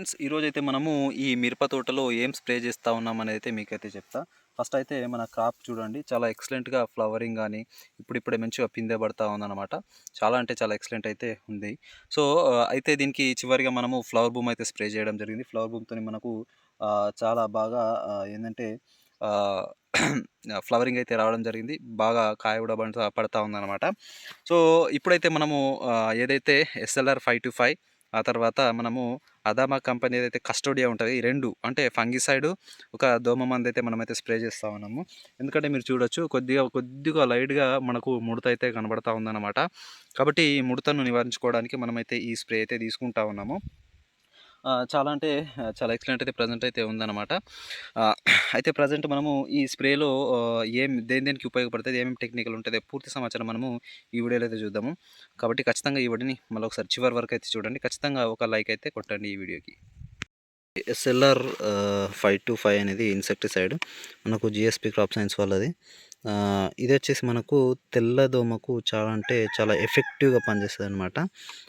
Friends ఈరోజు అయితే మనము ఈ మిరప తోటలో ఏం స్ప్రే చేస్తూ ఉన్నాం అనేది అయితే మీకైతే చెప్తా. ఫస్ట్ అయితే మన క్రాప్ చూడండి చాలా ఎక్సలెంట్గా ఫ్లవరింగ్ కానీ ఇప్పుడిప్పుడే మంచిగా పిందె పడతా ఉందన్నమాట. చాలా అంటే చాలా ఎక్సలెంట్ అయితే ఉంది. సో అయితే దీనికి చివరిగా మనము ఫ్లవర్ బూమ్ అయితే స్ప్రే చేయడం జరిగింది. ఫ్లవర్ బూమ్తో మనకు చాలా బాగా ఏంటంటే ఫ్లవరింగ్ అయితే రావడం జరిగింది. బాగా కాయ కూడా పడతా ఉందన్నమాట. సో ఇప్పుడైతే మనము ఏదైతే ఎస్ఎల్ఆర్ ఫైవ్ టు ఫైవ్ ఆ తర్వాత మనము అదామా కంపెనీ ఏదైతే కస్టోడియా ఉంటుంది ఈ రెండు అంటే ఫంగిసైడ్ ఒక దోమ మంది అయితే మనమైతే స్ప్రే చేస్తూ ఉన్నాము. ఎందుకంటే మీరు చూడొచ్చు కొద్దిగా కొద్దిగా లైట్గా మనకు ముడత అయితే కనబడతా ఉందన్నమాట. కాబట్టి ఈ ముడతను నివారించుకోవడానికి మనమైతే ఈ స్ప్రే అయితే తీసుకుంటా ఉన్నాము. చాలా అంటే చాలా ఎక్సలెంట్ అయితే ప్రజెంట్ అయితే ఉందన్నమాట. అయితే ప్రజెంట్ మనము ఈ స్ప్రేలో ఏం దేని దేనికి ఉపయోగపడుతుంది ఏమేమి టెక్నికల్ ఉంటుంది పూర్తి సమాచారం మనము ఈ వీడియోలో అయితే చూద్దాము. కాబట్టి ఖచ్చితంగా ఈ వీడియోని మళ్ళీ ఒకసారి చివరి వరకు అయితే చూడండి. ఖచ్చితంగా ఒక లైక్ అయితే కొట్టండి ఈ వీడియోకి. S L R five two five అనేది ఇన్సెక్టిసైడ్ మనకు G S P crop science వాళ్ళది. ఇది వచ్చేసి మనకు తెల్ల దోమకు చాలా అంటే చాలా ఎఫెక్టివ్గా పనిచేస్తుంది అనమాట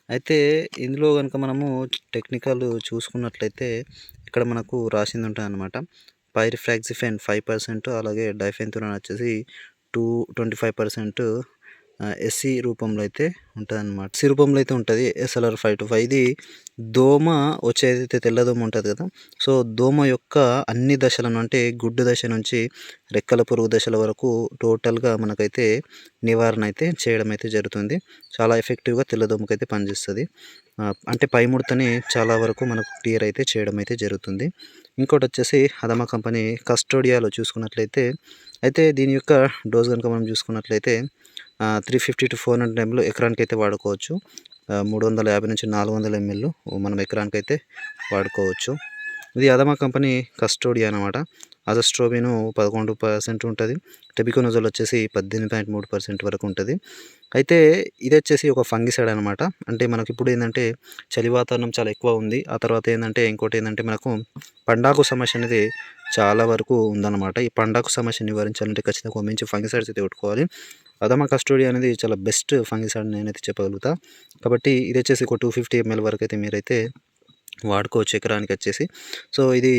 అయితే ఇందులో కనుక మనము టెక్నికల్ చూసుకున్నట్లయితే ఇక్కడ మనకు రాసింది ఉంటుంది అనమాట పైరిఫ్రాక్సిఫెన్ ఫైవ్ పర్సెంట్ అలాగే డైఫెన్తురాన్ వచ్చేసి two twenty five percent SC రూపంలో అయితే ఉంటుంది అనమాట ఎస్సీ రూపంలో అయితే ఉంటుంది ఎస్ఎల్ఆర్ ఫైవ్ టు ఫైవ్ ఇది దోమ వచ్చేదైతే తెల్ల దోమ ఉంటుంది కదా. సో దోమ యొక్క అన్ని దశలను అంటే గుడ్డు దశ నుంచి రెక్కల పురుగు దశల వరకు టోటల్గా మనకైతే నివారణ అయితే చేయడం అయితే జరుగుతుంది. చాలా ఎఫెక్టివ్గా తెల్లదోమకైతే అయితే పనిచేస్తుంది. అంటే పై ముడతని చాలా వరకు మనకు క్లియర్ అయితే చేయడం అయితే జరుగుతుంది. ఇంకోటి వచ్చేసి అదమ కంపెనీ కస్టోడియాలో చూసుకున్నట్లయితే అయితే దీని యొక్క డోస్ కనుక మనం చూసుకున్నట్లయితే three fifty to four hundred ML ఎకరానికి అయితే వాడుకోవచ్చు. మూడు వందల యాభై నుంచి నాలుగు వందల ఎంఎల్ మనం ఎకరానికి అయితే వాడుకోవచ్చు. ఇది అదమా కంపెనీ కస్టోడియా అనమాట అజస్ట్రోబిన్ పదకొండు పర్సెంట్ ఉంటుంది. టెబికోనజోల్ వచ్చేసి పద్దెనిమిది పాయింట్ మూడు పర్సెంట్ వరకు ఉంటుంది. అయితే ఇది వచ్చేసి ఒక ఫంగిసైడ్ అనమాట అంటే మనకి ఇప్పుడు ఏంటంటే చలి వాతావరణం చాలా ఎక్కువ ఉంది. ఆ తర్వాత ఏంటంటే ఇంకోటి ఏంటంటే మనకు పండాకు సమస్య అనేది చాలా వరకు ఉందన్నమాట. ఈ పండాకు సమస్య నివారించాలంటే ఖచ్చితంగా ఒక మంచి ఫంగిసైడ్స్ అయితే పెట్టుకోవాలి అదమా కస్టోడియా అనేది చాలా బెస్ట్ ఫంగిసైడ్ నేనైతే చెప్పగలుగుతా. కాబట్టి ఇది వచ్చేసి ఒక టూ ఫిఫ్టీ ఎంఎల్ వరకు అయితే మీరైతే వాడుకోవచ్చు ఎకరానికి వచ్చేసి సో ఇది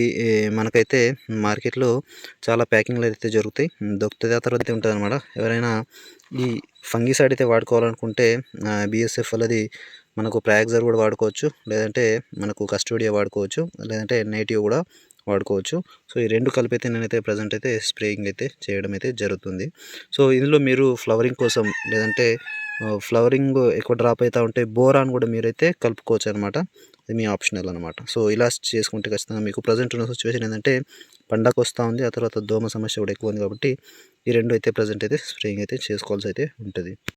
మనకైతే మార్కెట్లో చాలా ప్యాకింగ్లు అయితే జరుగుతాయి. దొరుకుతుంది ఆ తర్వాత ఉంటుంది అనమాట ఎవరైనా ఈ ఫంగిసైడ్ అయితే వాడుకోవాలనుకుంటే బిఎస్ఎఫ్ అది మనకు ప్రాక్జర్ కూడా వాడుకోవచ్చు. లేదంటే మనకు కస్టోడియా వాడుకోవచ్చు. లేదంటే నేటివ్ కూడా వాడుకోవచ్చు. సో ఈ రెండు కలిపి అయితే నేనైతే ప్రజెంట్ అయితే స్ప్రేయింగ్ అయితే చేయడం అయితే జరుగుతుంది. సో ఇందులో మీరు ఫ్లవరింగ్ కోసం లేదంటే ఫ్లవరింగ్ ఎక్కువ డ్రాప్ అవుతూ ఉంటే బోరాన్ కూడా మీరైతే కలుపుకోవచ్చు అనమాట అది మీ ఆప్షనల్ అనమాట. సో ఇలా చేసుకుంటే ఖచ్చితంగా మీకు ప్రజెంట్ ఉన్న సిచ్యువేషన్ ఏంటంటే పండగ వస్తూ ఉంది ఆ తర్వాత దోమ సమస్య కూడా ఎక్కువ ఉంది కాబట్టి ఈ రెండు అయితే ప్రజెంట్ అయితే స్ప్రేయింగ్ అయితే చేసుకోవాల్సి అయితే ఉంటుంది.